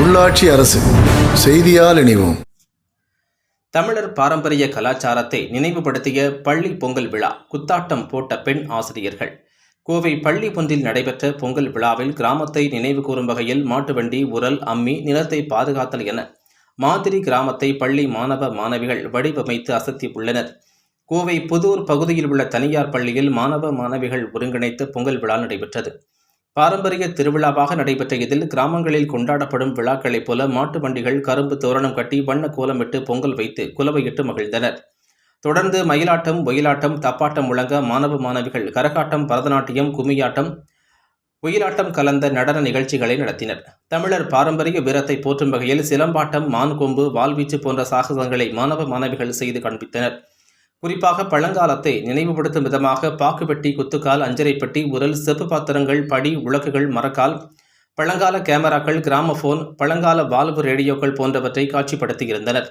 உள்ளாட்சி அரசு செய்தியால் இணைவோம். தமிழர் பாரம்பரிய கலாச்சாரத்தை நினைவுபடுத்திய பள்ளி பொங்கல் விழா குத்தாட்டம் போட்ட பெண் ஆசிரியர்கள். கோவை பள்ளி பொந்தில் நடைபெற்ற பொங்கல் விழாவில் கிராமத்தை நினைவு கூறும் வகையில் மாட்டுவண்டி உரல் அம்மி நிலத்தை பாதுகாத்தல் என மாதிரி கிராமத்தை பள்ளி மாணவ மாணவிகள் வடிவமைத்து அசத்தியுள்ளனர் கோவை புதூர் பகுதியில் உள்ள தனியார் பள்ளியில் மாணவ மாணவிகள் ஒருங்கிணைத்து பொங்கல் விழா நடைபெற்றது. பாரம்பரிய திருவிழாவாக நடைபெற்ற இதில் கிராமங்களில் கொண்டாடப்படும் விழாக்களைப் போல மாட்டு வண்டிகள் கரும்பு தோரணம் கட்டி வண்ண கோலமிட்டு பொங்கல் வைத்து குலவையிட்டு மகிழ்ந்தனர். தொடர்ந்து மயிலாட்டம் ஒயிலாட்டம் தப்பாட்டம் முழங்க மாணவ மாணவிகள் கரகாட்டம் பரதநாட்டியம் கும்மியாட்டம் ஒயிலாட்டம் கலந்த நடன நிகழ்ச்சிகளை நடத்தினர். தமிழர் பாரம்பரிய வீரத்தை போற்றும் வகையில் சிலம்பாட்டம் மான் கொம்பு வாள்வீச்சு போன்ற சாகசங்களை மாணவ மாணவிகள் செய்து காண்பித்தனர். குறிப்பாக பழங்காலத்தை நினைவுபடுத்தும் விதமாக பாக்குப்பெட்டி குத்துக்கால் அஞ்சரைப்பட்டி உரல் செப்பு பாத்திரங்கள் படி உலக்குகள் மரக்கால் பழங்கால கேமராக்கள் கிராமபோன் பழங்கால வால்வு ரேடியோக்கள் போன்றவற்றை காட்சிப்படுத்தியிருந்தனர்.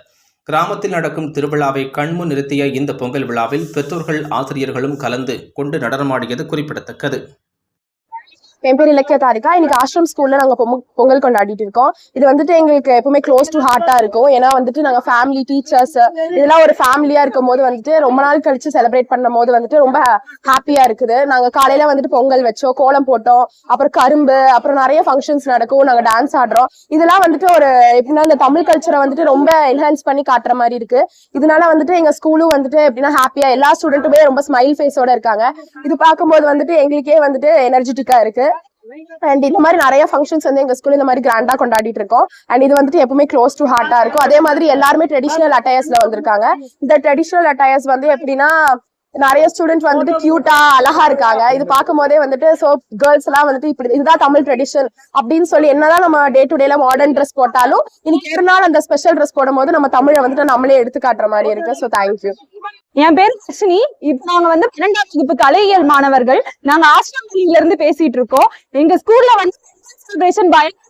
கிராமத்தில் நடக்கும் திருவிழாவை கண்முன் நிறுத்திய இந்த பொங்கல் விழாவில் பெற்றோர்கள் ஆசிரியர்களும் கலந்து கொண்டு நடனமாடியது குறிப்பிடத்தக்கது. என் பேர் இலக்கிய தாரிகா இன்னைக்கு ஆஷ்ரம் ஸ்கூல்ல நாங்க பொங்க- பொங்கல் கொண்டாடிட்டு இருக்கோம் இது வந்துட்டு எங்களுக்கு எப்பவுமே க்ளோஸ் டு ஹார்ட்டா இருக்கும். ஏன்னா வந்துட்டு நாங்க ஃபேமிலி டீச்சர்ஸ் இதெல்லாம் ஒரு ஃபேமிலியா இருக்கும் போது வந்துட்டு ரொம்ப நாள் கழிச்சு செலிப்ரேட் பண்ணும் போது வந்துட்டு ரொம்ப ஹாப்பியா இருக்குது. நாங்க காலையில வந்துட்டு பொங்கல் வச்சோம் கோலம் போட்டோம் அப்புறம் கரும்பு அப்புறம் நிறைய ஃபங்க்ஷன்ஸ் நடக்கும். நாங்க டான்ஸ் ஆடுறோம். இதெல்லாம் வந்துட்டு ஒரு எப்படின்னா இந்த தமிழ் கல்ச்சரை வந்துட்டு ரொம்ப என்ஹான்ஸ் பண்ணி காட்டுற மாதிரி இருக்கு. இதனால வந்துட்டு எங்க ஸ்கூலும் வந்துட்டு எப்படின்னா ஹாப்பியா எல்லா ஸ்டூடெண்ட்டுமே ரொம்ப ஸ்மைல் ஃபேஸோட இருக்காங்க. இது பார்க்கும்போது வந்துட்டு எங்களுக்கே வந்துட்டு எனர்ஜெட்டிக்கா இருக்கு. அண்ட் இந்த மாதிரி நிறைய ஃபங்க்ஷன்ஸ் வந்து எங்க ஸ்கூல் இந்த மாதிரி கிராண்டா கொண்டாடிட்டு இருக்கோம். அண்ட் இது வந்துட்டு எப்பவுமே க்ளோஸ் டு ஹார்ட்டா இருக்கும். அதே மாதிரி எல்லாருமே ட்ரெடிஷனல் அட்டையர்ஸ்ல வந்திருக்காங்க. இந்த ட்ரெடிஷனல் அட்டையர்ஸ் வந்து எப்படின்னா நிறைய ஸ்டூடெண்ட் வந்துட்டு கியூட்டா அழகா இருக்காங்க. இது பார்க்கும் போதே வந்துட்டு சோ கேர்ள்ஸ் எல்லாம் வந்துட்டு இப்படி இதுதான் தமிழ் ட்ரெடிஷன் அப்படின்னு சொல்லி என்னதான் நம்ம day to day modern dress போட்டாலும் இன்னைக்கு ஒரு நாள் அந்த ஸ்பெஷல் ட்ரெஸ் போடும்போது நம்ம தமிழை வந்துட்டு நம்மளே எடுத்து காட்டுற மாதிரி இருக்கு. ஸோ தேங்க்யூ என் பேர் தர்ஷினி. இப்ப நாங்க வந்து பன்னெண்டாம் வகுப்பு கலையியல் மாணவர்கள். நாங்க ஆசிரம இருந்து பேசிட்டு இருக்கோம். எங்க ஸ்கூல்ல வந்து செலிப்ரேஷன் பயங்கர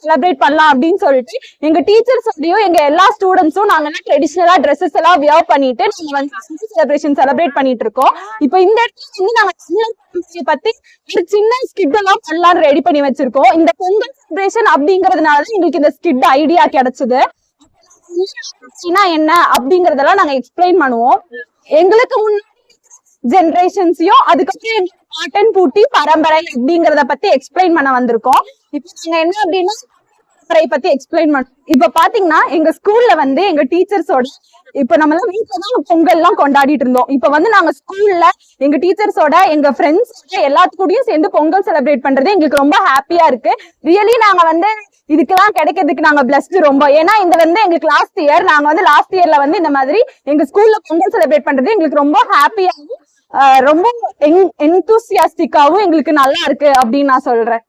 செலிப்ரேட் பண்ணலாம் அப்படின்னு சொல்லிட்டு எங்க டீச்சர்ஸோடையும் எங்க எல்லா ஸ்டூடெண்ட்ஸும் நாங்க எல்லாம் ட்ரெடிஷனலா ட்ரெஸ்ஸஸ் எல்லாம் வியர் பண்ணிட்டு நாங்க வந்து செலிப்ரேஷன் செலிப்ரேட் பண்ணிட்டு இருக்கோம். இப்போ இந்த இடத்துல வந்து நாங்க தமிழர் பத்தி ஒரு சின்ன ஸ்கிட் எல்லாம் பண்ணலாம் ரெடி பண்ணி வச்சிருக்கோம். இந்த பொங்கல் செலிப்ரேஷன் அப்படிங்கறதுனால எங்களுக்கு இந்த ஸ்கிட் ஐடியா கிடைச்சது. என்ன? அப்படிங்கறதெல்லாம் நாங்க எக்ஸ்பிளைன் பண்ணுவோம். எங்களுக்கு முன்னாடி ஜென்ரேஷன்ஸையும் அதுக்கப்புறம் பாட்டன் பூட்டி பரம்பரை அப்படிங்கறத பத்தி எக்ஸ்பிளைன் பண்ண வந்திருக்கோம். இப்போ நாங்க என்ன அப்படின்னா பரம்பரை பத்தி எக்ஸ்பிளைன் பண்ணோம் இப்ப பாத்தீங்கன்னா எங்க ஸ்கூல்ல வந்து எங்க டீச்சர்ஸோட இப்ப நம்ம எல்லாம் வீட்டுலதான் பொங்கல் எல்லாம் கொண்டாடிட்டு இருந்தோம். இப்ப வந்து நாங்க ஸ்கூல்ல எங்க டீச்சர்ஸோட எங்க ஃப்ரெண்ட்ஸ் எல்லாத்துக்கூடயும் சேர்ந்து பொங்கல் செலிப்ரேட் பண்றது எங்களுக்கு ரொம்ப ஹாப்பியா இருக்கு. ரியலி நாங்க வந்து இதுக்கெல்லாம் கிடைக்கிறதுக்கு நாங்க பிளஸ்ட் ரொம்ப. ஏன்னா இந்த வந்து எங்களுக்கு லாஸ்ட் இயர் நாங்க வந்து லாஸ்ட் இயர்ல வந்து இந்த மாதிரி எங்க ஸ்கூல்ல பொங்கல் செலிப்ரேட் பண்றது எங்களுக்கு ரொம்ப ஹாப்பியாகவும் ரொம்ப என்தூசியாஸ்டிக்காவும் எங்களுக்கு நல்லா இருக்கு அப்படின்னு நான் சொல்றேன்.